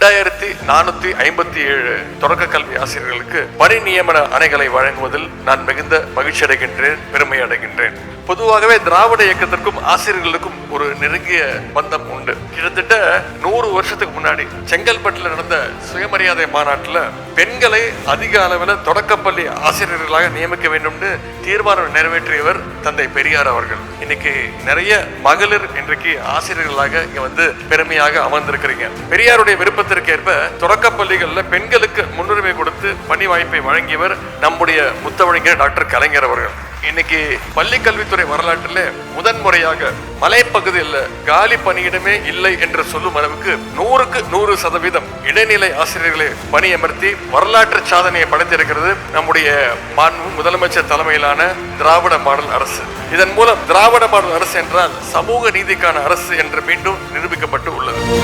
ரெண்டாயிரத்தி நானூத்தி ஐம்பத்தி ஏழு தொடக்க கல்வி ஆசிரியர்களுக்கு பணி நியமன அணைகளை வழங்குவதில் நான் மிகுந்த மகிழ்ச்சி அடைகின்றேன் பெருமை அடைகின்றேன் பொதுவாகவே திராவிட இயக்கத்திற்கும் ஆசிரியர்களுக்கும் ஒரு நெருங்கிய பந்தம் உண்டு. கிட்டத்தட்ட நூறு வருஷத்துக்கு முன்னாடி செங்கல்பட்டுல நடந்த சுயமரியாதை மாநாட்டில் பெண்களை அதிக அளவில் தொடக்கப்பள்ளி ஆசிரியர்களாக நியமிக்க வேண்டும்னு தீர்மானம் நிறைவேற்றியவர் தந்தை பெரியார் அவர்கள். இன்னைக்கு நிறைய மகளிர் இன்றைக்கு ஆசிரியர்களாக இங்க வந்து பெருமையாக அமர்ந்திருக்கிறீங்க. பெரியாருடைய விருப்பத்திற்கேற்ப ஏற்ப தொடக்கப்பள்ளிகளில் பெண்களுக்கு முன்னுரிமை கொடுத்து பணி வாய்ப்பை வழங்கியவர் நம்முடைய முத்தவழிஞர் டாக்டர் கலைஞர் அவர்கள். இன்னைக்கு பள்ளி கல்வித்துறை வரலாற்றில் முதன்முறையாக மலைப்பகுதியில் காலி பணியிடமே இல்லை என்று சொல்லும் அளவுக்கு நூறுக்கு நூறு சதவீதம் இடைநிலை ஆசிரியர்களை பணியமர்த்தி வரலாற்று சாதனையை படைத்திருக்கிறது நம்முடைய மாண்பு முதலமைச்சர் தலைமையிலான திராவிட மாடல் அரசு. இதன் மூலம் திராவிட மாடல் அரசு என்றால் சமூக நீதிக்கான அரசு என்று மீண்டும் நிரூபிக்கப்பட்டு உள்ளது.